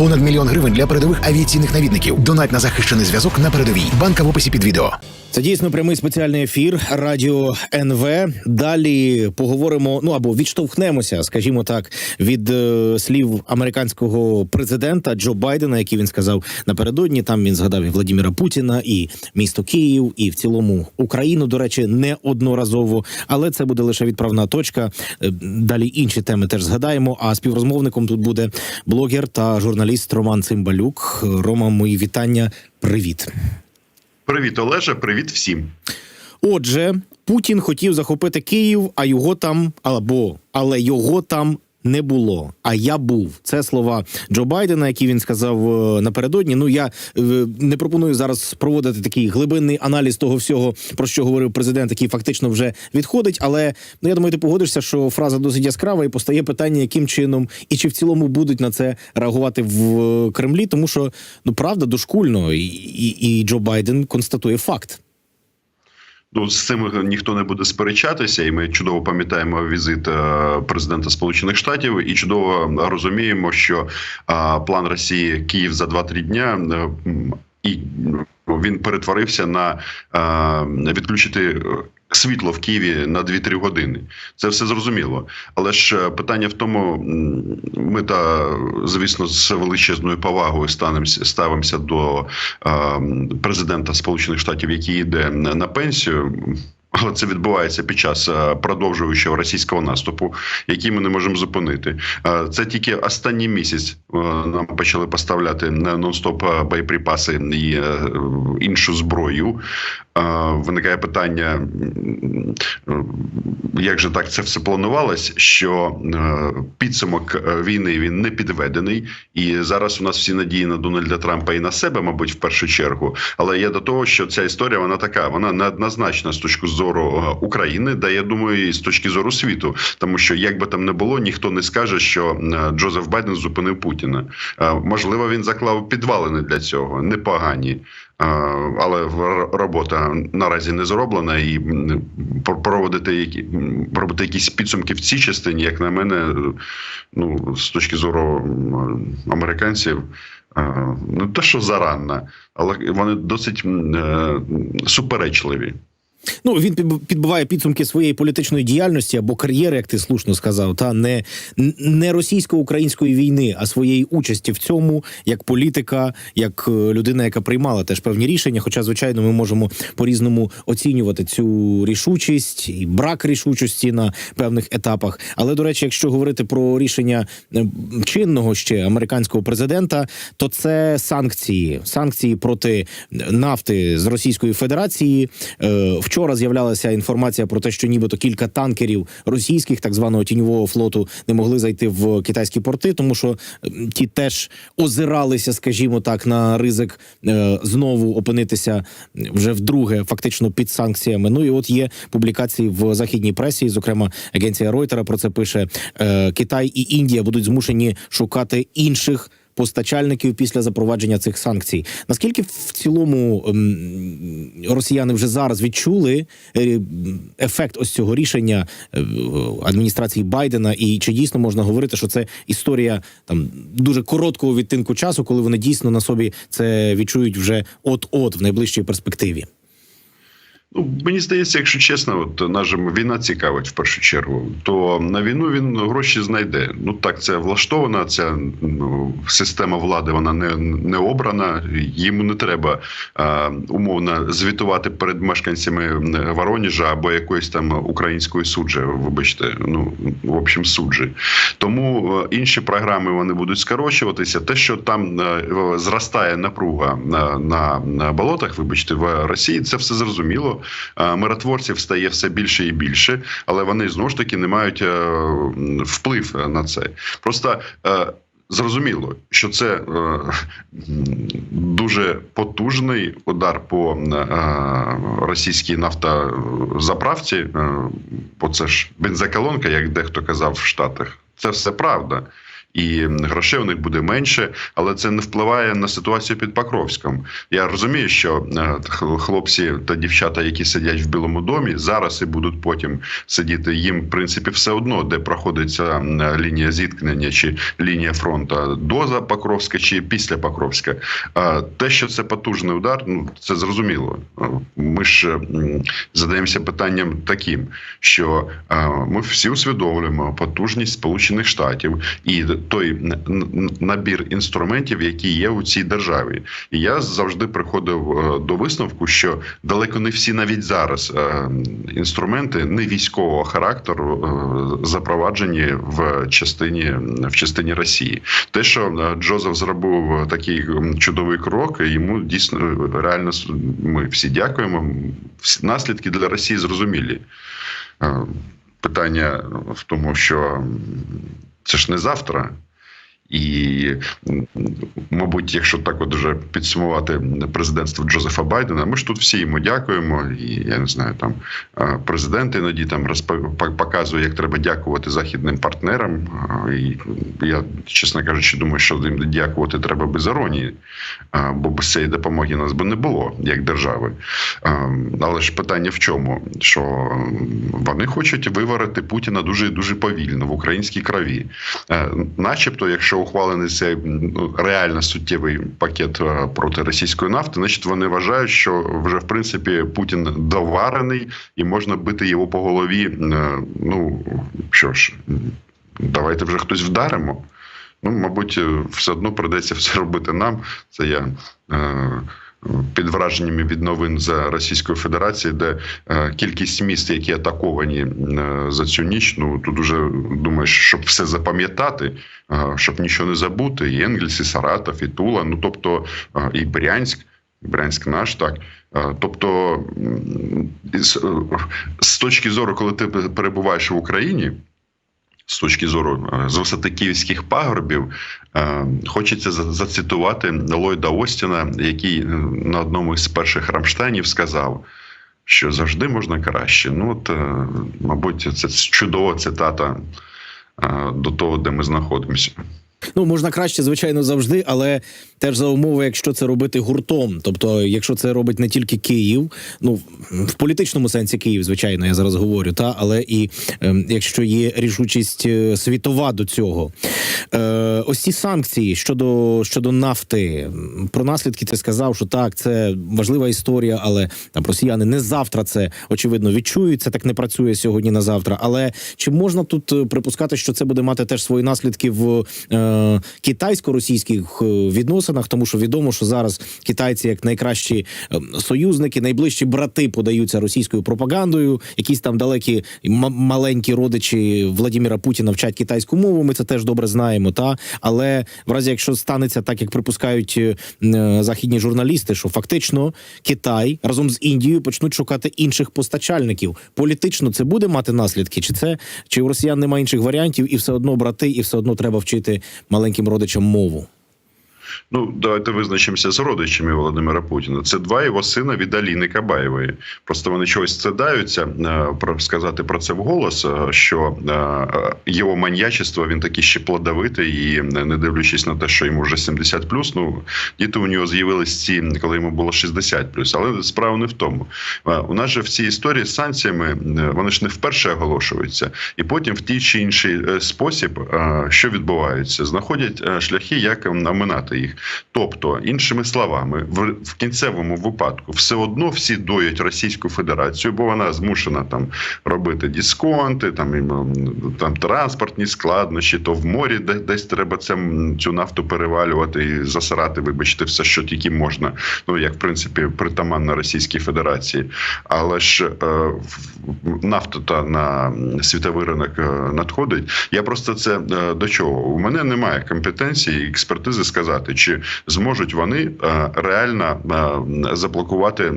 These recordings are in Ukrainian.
Понад мільйон гривень для передових авіаційних навідників. Донать на захищений зв'язок на передовій. Банка в описі під відео. Це дійсно прямий спеціальний ефір Радіо НВ. Далі поговоримо. Ну або відштовхнемося, скажімо так, від е, слів американського президента Джо Байдена, які він сказав напередодні. Там він згадав і Владіміра Путіна, і місто Київ, і в цілому Україну. До речі, не одноразово. Але це буде лише відправна точка. Е, Далі інші теми теж згадаємо. А співрозмовником тут буде блогер та журналіст Роман Цимбалюк. Рома, мої вітання. Привіт. Привіт, Олеже, привіт всім. Отже, Путін хотів захопити Київ, а його там або але його там. Не було, а я був. Це слова Джо Байдена, які він сказав е, напередодні. Ну я е, не пропоную зараз проводити такий глибинний аналіз того всього, про що говорив президент, який фактично вже відходить. Але ну я думаю, ти погодишся, що фраза досить яскрава, і постає питання, яким чином і чи в цілому будуть на це реагувати в е, Кремлі, тому що ну правда дошкульно, і, і, і Джо Байден констатує факт. Ну, з цим ніхто не буде сперечатися, і ми чудово пам'ятаємо візит е, президента Сполучених Штатів і чудово розуміємо, що а, план Росії Київ за 2-3 дня е, і ну, він перетворився на а, відключити. Світло в Києві на 2-3 години. Це все зрозуміло. Але ж е, питання в тому, ми та звісно з величезною повагою станемося ставимося до е, президента Сполучених Штатів, який йде на на пенсію. Це відбувається під час е, продовжуючого російського наступу, який ми не можемо зупинити. Е, Це тільки останній місяць е, нам почали поставляти на нон-стоп боєприпаси і іншу зброю. Виникає питання, як же так це все планувалось, що підсумок війни він не підведений, і зараз у нас всі надії на Дональда Трампа і на себе, мабуть, в першу чергу. Але є до того, що ця історія вона така, вона неоднозначна з точки зору е, України, да я думаю, і з точки зору світу, тому що як би там не було, ніхто не скаже, що е, Джозеф Байден зупинив Путіна. Е, Можливо, він заклав підвалини для цього, непогані. Але робота наразі не зроблена, і проводити які робити якісь підсумки в цій частині, як на мене, ну з точки зору американців, не те, що заранна, але вони досить суперечливі. Ну він підбиває підсумки своєї політичної діяльності або кар'єри, як ти слушно сказав, та не, не російсько-української війни, а своєї участі в цьому як політика, як е, людина, яка приймала теж певні рішення. Хоча, звичайно, ми можемо по-різному оцінювати цю рішучість і брак рішучості на певних етапах. Але до речі, якщо говорити про рішення е, чинного ще американського президента, то це санкції, санкції проти нафти з Російської Федерації. Е, Вчора з'являлася інформація про те, що нібито кілька танкерів російських так званого тіньового флоту не могли зайти в китайські порти, тому що е, ті теж озиралися, скажімо так, на ризик е, знову опинитися вже вдруге, фактично під санкціями. Ну і от є публікації в західній пресі, зокрема агенція Reuters про це пише: е, Китай і Індія будуть змушені шукати інших. Постачальників після запровадження цих санкцій. Наскільки в цілому ем, росіяни вже зараз відчули е, ефект ось цього рішення е, адміністрації Байдена, і чи дійсно можна говорити, що це історія там дуже короткого відтинку часу, коли вони дійсно на собі це відчують вже от-от в найближчій перспективі? Ну, мені здається, якщо чесно, от наша війна цікавить в першу чергу, то на війну він гроші знайде. Ну так це влаштована. Ця ну, система влади вона не, не обрана. Йому не треба а, умовно звітувати перед мешканцями Воронежа або якоїсь там української суджі. Вибачте, ну в общем, суджі. Тому е, інші програми вони будуть скорочуватися. Те, що там е, зростає напруга на, на, на болотах, вибачте, в Росії, це все зрозуміло. Миротворців стає все більше і більше, але вони знову ж таки не мають е, вплив на це. Просто е, зрозуміло, що це е, дуже потужний удар по російській нафтозаправці, бо це ж бензоколонка, як дехто казав в Штатах. Це все правда. І грошей у них буде менше, але це не впливає на ситуацію під Покровськом. Я розумію, що е, хлопці та дівчата, які сидять в Білому домі, зараз і будуть потім сидіти. Їм, в принципі, все одно, де проходиться лінія зіткнення чи лінія фронту до за Покровська чи після Покровська. Те, що це потужний удар, ну це зрозуміло. Ми ж задаємося питанням таким, що е, ми всі усвідомлюємо потужність Сполучених Штатів і той набір інструментів, які є у цій державі. І я завжди приходив е, до висновку, що далеко не всі навіть зараз е, інструменти не військового характеру е, запроваджені в частині в частині Росії. Те, що Джозеф зробив такий чудовий крок, йому дійсно реально ми всі дякуємо. Наслідки для Росії зрозумілі. Питання в тому, що це ж не завтра. І, мабуть, якщо так от вже підсумувати президентство Джозефа Байдена, ми ж тут всі йому дякуємо. І я не знаю, там президент іноді там розпо- по- показує, як треба дякувати західним партнерам. І я, чесно кажучи, думаю, що їм дякувати треба без іронії, бо без цієї допомоги нас би не було як держави. Але ж питання в чому? Що вони хочуть виварити Путіна дуже дуже повільно в українській крові. Е, Начебто, якщо ухвалений цей ну, реально суттєвий пакет е, проти російської нафти, значить вони вважають, що вже в принципі Путін доварений і можна бити його по голові. Е, Ну що ж, давайте вже хтось вдаримо. Ну, мабуть, е, все одно придеться все робити нам. Це я. Під враженнями від новин за Російською Федерацією, де е, кількість міст, які атаковані е, за цю ніч, ну тут уже думаєш, щоб все запам'ятати, е, щоб нічого не забути. І Енгельс, і Саратов, і Тула, ну тобто і Брянськ. Брянськ наш, так. Тобто, з точки зору, коли ти перебуваєш в Україні, з точки зору е, з висоти пагорбів, е, хочеться зацитувати Ллойда Остіна, який е, на одному із перших Рамштайнів сказав, що завжди можна краще. Ну, от, мабуть, це чудова цитата до того, де ми знаходимося. Ну можна краще, звичайно, завжди, але теж за умови, якщо це робити гуртом. Тобто, якщо це робить не тільки Київ, ну в політичному сенсі Київ, звичайно, я зараз говорю, та але і ем, якщо є рішучість е, світова до цього, е, ось ці санкції щодо щодо нафти. Про наслідки ти сказав, що так, це важлива історія, але там росіяни не завтра це очевидно відчують. Це так не працює сьогодні на завтра. Але чи можна тут е, припускати, що це буде мати теж свої наслідки в е, китайсько-російських е, відносинах? Тому що відомо, що зараз китайці, як найкращі е, союзники, найближчі брати подаються російською пропагандою. Якісь там далекі маленькі родичі Владимира Путіна вчать китайську мову. Ми це теж добре знаємо. Та але в разі, якщо станеться так, як припускають е, е, західні журналісти, що фактично Китай разом з Індією почнуть шукати інших постачальників. Політично це буде мати наслідки, чи це чи у росіян немає інших варіантів, і все одно брати, і все одно треба вчити маленьким родичам мову. Ну, давайте визначимося з родичами Володимира Путіна. Це два його сина від Аліни Кабаєвої. Просто вони чогось стидаються е, сказати про це вголос, е, що е, його маньячество він такий ще плодовитий, і не дивлячись на те, що йому вже 70 ну діти у нього з'явились ці, коли йому було 60 Але справа не в тому. У нас же в цій історії з санкціями вони ж не вперше оголошуються, і потім в тій чи інший спосіб, що відбувається, знаходять шляхи, як оминати їх. Тобто, іншими словами, в, в кінцевому випадку все одно всі доять Російську Федерацію, бо вона змушена там робити дисконти, там, там транспортні складнощі, то в морі де, десь треба це, цю нафту перевалювати і засирати, вибачте, все, що тільки можна. Ну як в принципі притаманно Російській Федерації. Але ж е, нафта та на світовий ринок е, надходить. Я просто це е, до чого? У мене немає компетенції і експертизи сказати, чи чи зможуть вони е, реально е, заблокувати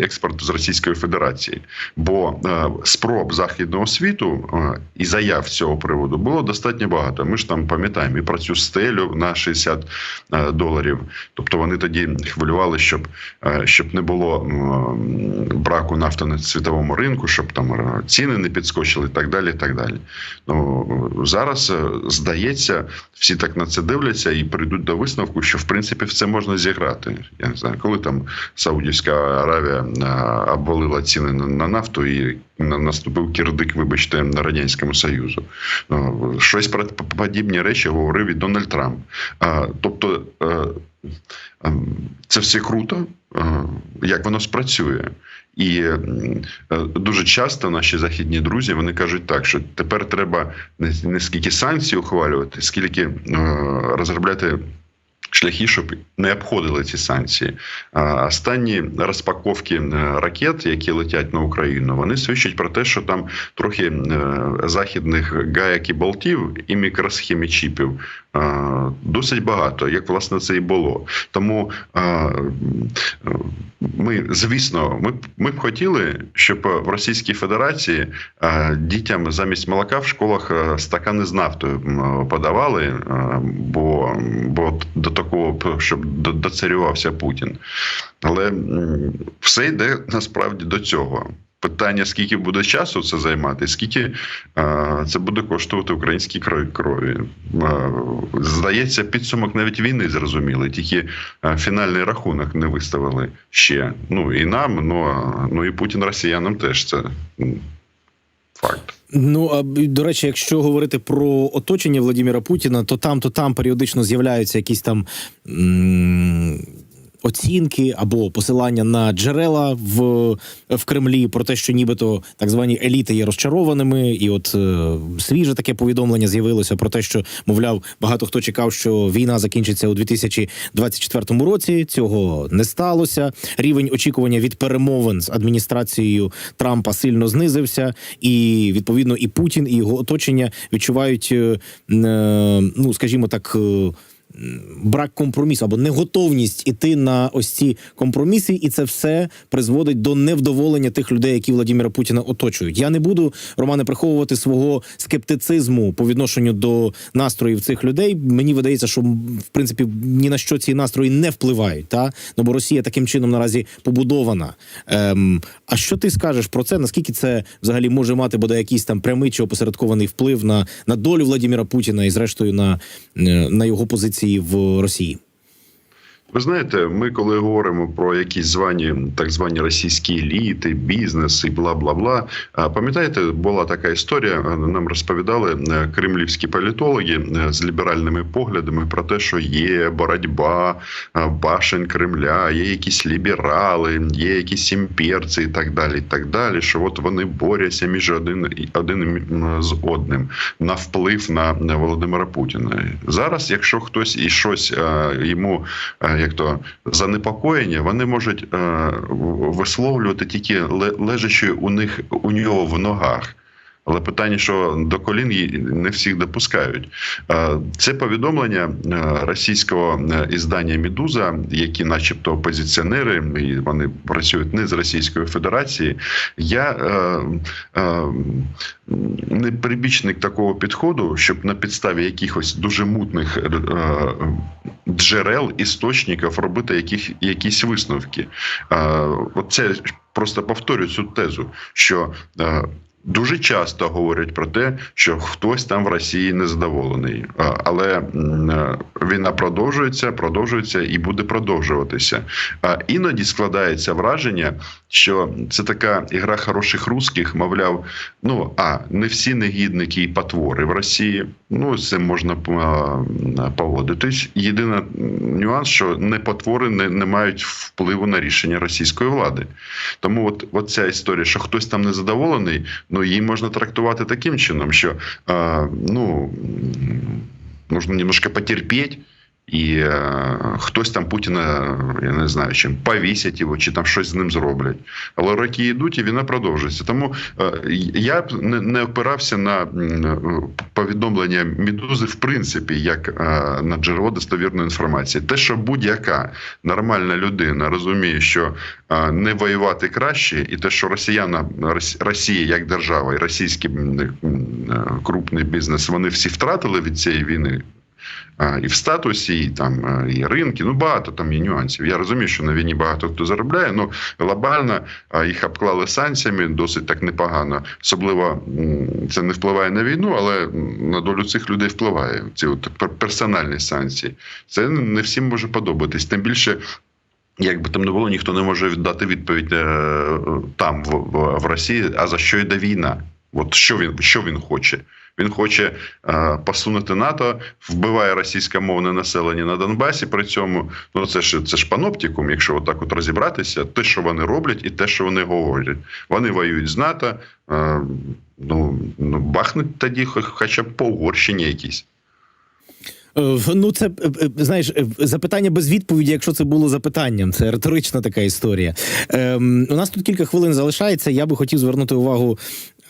експорт з Російської Федерації. Бо е, спроб західного світу і заяв з цього приводу було достатньо багато. Ми ж там пам'ятаємо і про цю стелю на 60 е, доларів. Тобто вони тоді хвилювали, щоб, щоб не було браку нафти на світовому ринку, щоб там ціни не підскочили, і так далі. І так далі. Ну зараз здається, всі так на це дивляться і прийдуть до висновку, що в принципі в це можна зіграти. Я не знаю, коли там Саудівська Аравія обвалила ціни на, на нафту і наступив кірдик, вибачте, на радянському союзу. Ну, Щось про подібні речі говорив і Дональд Трамп. Тобто е, це все круто, як воно спрацює. І е, дуже часто наші західні друзі вони кажуть так, що тепер треба не, не скільки санкцій ухвалювати, скільки е, розробляти шляхи, щоб не обходили ці санкції. Останні розпаковки е, ракет, які летять на Україну, вони свідчать про те, що там трохи е, західних гаяк і болтів і мікросхеми чіпів досить багато, як власне це і було. Тому ми, звісно, ми, б- ми б хотіли, щоб в Російській Федерації дітям замість молока в школах стакани з нафтою подавали, бо, бо до такого, щоб до- доцарювався Путін. Але все йде насправді до цього. Питання, скільки буде часу це займати, скільки е, це буде коштувати українській крові. Е, здається, підсумок навіть війни зрозуміли, тільки е, фінальний рахунок не виставили ще. Ну і нам, ну, ну і Путін росіянам теж це факт. Ну а до речі, якщо говорити про оточення Владимира Путіна, то там, то там періодично з'являються якісь там. М- Оцінки або посилання на джерела в, в Кремлі про те, що нібито так звані еліти є розчарованими, і от е, свіже таке повідомлення з'явилося про те, що мовляв, багато хто чекав, що війна закінчиться у 2024 році. Цього не сталося. Рівень очікування від перемовин з адміністрацією Трампа сильно знизився, і відповідно і Путін, і його оточення відчувають, е, е, ну скажімо так. Брак компромісу або неготовність іти на ось ці компроміси, і це все призводить до невдоволення тих людей, які Владимира Путіна оточують. Я не буду Романе приховувати свого скептицизму по відношенню до настроїв цих людей. Мені видається, що в принципі ні на що ці настрої не впливають. Та ну бо Росія таким чином наразі побудована. Ем, а що ти скажеш про це? Наскільки це взагалі може мати бодай якийсь там прямий чи опосередкований вплив на, на долю Владимира Путіна і зрештою на, е, на його позиції в Росії? Ви знаєте, ми коли говоримо про якісь звані так звані російські еліти, бізнес і бла бла бла. Пам'ятаєте, була така історія. Нам розповідали е, кремлівські політологи е, з ліберальними поглядами про те, що є боротьба башень Кремля, є якісь ліберали, є якісь імперці і так далі. І так далі. Що от вони борються між один один з одним на вплив на Володимира Путіна. Зараз, якщо хтось і щось е, йому е, як то занепокоєння, вони можуть е, висловлювати тільки лежачи у них у нього в ногах. Але питання, що до колін не всіх допускають. Е, Це повідомлення е, російського е, іздання Медуза, які, начебто, опозиціонери, і вони працюють не з Російської Федерації. Я е, е, не прибічник такого підходу, щоб на підставі якихось дуже мутних е, джерел, істочників робити яких, якісь висновки. Е, Оце просто повторюю цю тезу, що е, Дуже часто говорять про те, що хтось там в Росії незадоволений, але е, війна продовжується, продовжується і буде продовжуватися. А іноді складається враження, що це така ігра хороших русських, мовляв, ну а не всі негідники і потвори в Росії. Ну з цим можна а, поводитись. Єдиний нюанс, що не потвори не, не мають впливу на рішення російської влади. Тому, от, от ця історія, що хтось там незадоволений, ну її можна трактувати таким чином, що а, ну нужно немножко потерпеть. І е, хтось там Путіна, я не знаю, чим повісять його, чи там щось з ним зроблять. Але роки йдуть, і війна продовжується. Тому е, я б не, не опирався на повідомлення Медузи, в принципі, як е, на джерело достовірної інформації. Те, що будь-яка нормальна людина розуміє, що е, не воювати краще, і те, що росіяна Рос- Росія як держава і російський е, крупний бізнес, вони всі втратили від цієї війни. І в статусі, і там е, і ринки, ну багато там є нюансів. Я розумію, що на війні багато хто заробляє, але глобально їх обклали санкціями досить так непогано. Особливо це не впливає на війну, але на долю цих людей впливає. Ці от персональні санкції. Це не всім може подобатись. Тим більше. Як би там не було, ніхто не може дати відповідь е, там, в, в, в Росії, а за що йде війна? От що він що він хоче? Він хоче е, посунути НАТО, вбиває російськомовне населення на Донбасі. При цьому ну це ж це ж паноптикум, якщо отак от розібратися, те, що вони роблять, і те, що вони говорять. Вони воюють з НАТО. Е, ну, ну бахнуть тоді, хоча б по Угорщині якісь. Е, Ну, це е, е, знаєш, запитання без відповіді, якщо це було запитанням. Це риторична така історія. Ем, у нас тут кілька хвилин залишається. Я би хотів звернути увагу.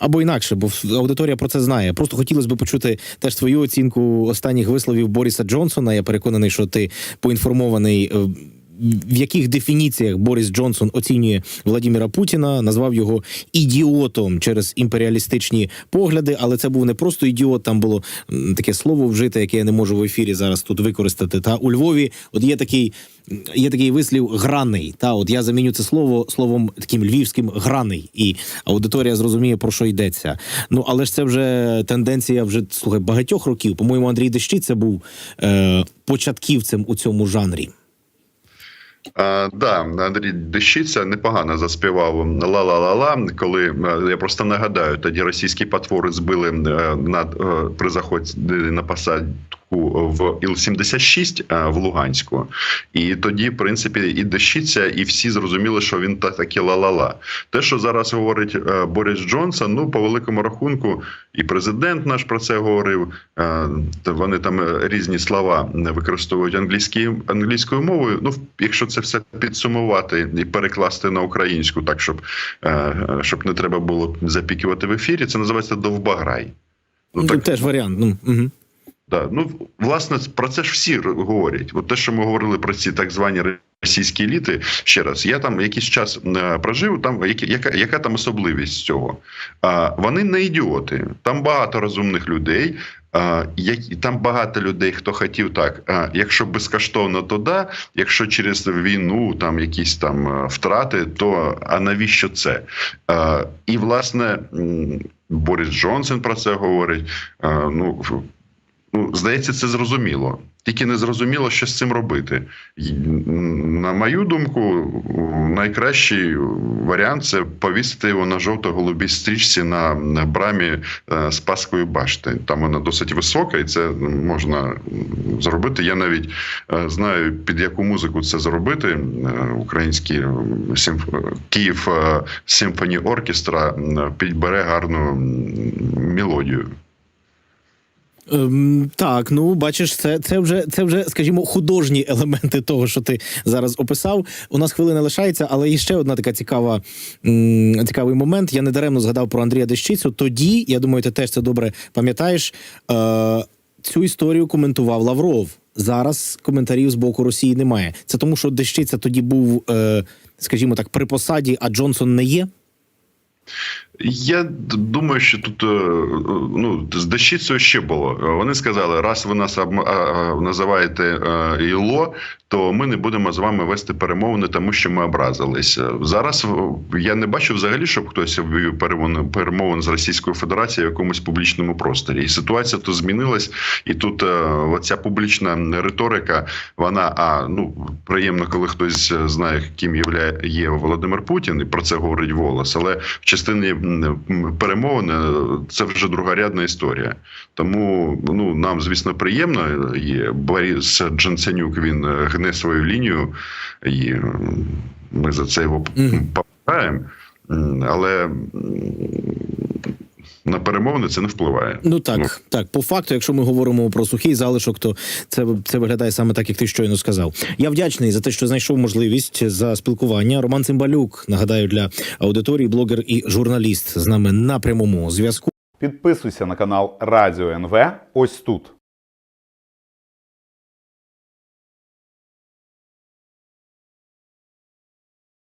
Або інакше, бо аудиторія про це знає. Просто хотілося б почути теж твою оцінку останніх висловів Боріса Джонсона. Я переконаний, що ти поінформований. В яких дефініціях Борис Джонсон оцінює Владіміра Путіна, назвав його ідіотом через імперіалістичні погляди, але це був не просто ідіот, там було таке слово вжите, яке я не можу в ефірі зараз тут використати. Та у Львові, от є такий, є такий вислів граний. Та от я заміню це слово словом таким львівським граний, і аудиторія зрозуміє про що йдеться. Ну але ж це вже тенденція вже слухай багатьох років. По-моєму, Андрій Дещиця був е, початківцем у цьому жанрі. А, да, Андрій Дещиця непогано заспівав ла-ла-ла-ла. Коли е, я просто нагадаю, тоді російські потвори збили е, над е, при заході на посадку в Іл-76 е, в Луганську, і тоді, в принципі, і Дещиця, і всі зрозуміли, що він та таки ла-ла-ла. Те, що зараз говорить е, Борис Джонсон, ну по великому рахунку, і президент наш про це говорив. е, Вони там різні слова використовують англійські, англійською мовою. Ну, якщо це все підсумувати і перекласти на українську, так щоб, щоб не треба було запікувати в ефірі, це називається довбаграй. Ну, так, Теж варіант. Ну, угу. Да. Ну, власне, про це ж всі говорять. От те, що ми говорили про ці так звані російські еліти, ще раз, я там якийсь час е, прожив, там яка, яка там особливість цього? А, вони не ідіоти. Там багато розумних людей. А, які- там багато людей, хто хотів так. Якщо безкоштовно, то да. Якщо через війну там якісь там е, втрати, то а навіщо це? І власне Борис Джонсон про це говорить. Ну Ну, здається, це зрозуміло. Тільки не зрозуміло, що з цим робити. На мою думку, найкращий варіант це повісити його на жовто-голубій стрічці на брамі е, Спасської башти. Там вона досить висока, і це можна зробити. Я навіть е, знаю, під яку музику це зробити. Е, Український симф... Київ е, Симфоні Оркестра підбере гарну мелодію. Ем, так, ну бачиш, це, це вже це вже, скажімо, художні елементи того, що ти зараз описав. У нас хвилина лишається, але є ще одна така цікава м, цікавий момент. Я недаремно згадав про Андрія Дещицю. Тоді, я думаю, ти теж це добре пам'ятаєш. Е, цю історію коментував Лавров. Зараз коментарів з боку Росії немає. Це тому, що Дещиця тоді був, е, скажімо так, при посаді, а Джонсон не є. Я думаю, що тут е, ну з дещицею ще було. Вони сказали: раз ви нас називаєте е, ІЛО, то ми не будемо з вами вести перемовини, тому що ми образилися. Зараз е, я не бачу взагалі, щоб хтось вів перемовин з Російською Федерацією в якомусь публічному просторі. І ситуація тут змінилась, і тут е, оця публічна риторика, вона а ну приємно, коли хтось знає, ким є, Володимир Путін, і про це говорить голос, але в частині м, перемовин е, це вже другорядна історія. Тому ну нам, звісно, приємно. Є Борис Джонсенюк він е, гне свою лінію, і ми за це його пам'ятаємо. Але На перемовини це не впливає. Ну так, так. По факту, якщо ми говоримо про сухий залишок, то це це виглядає саме так, як ти щойно сказав. Я вдячний за те, що знайшов можливість за спілкування. Роман Цимбалюк, нагадаю, для аудиторії, блогер і журналіст з нами на прямому зв'язку. Підписуйся на канал Радіо НВ ось тут.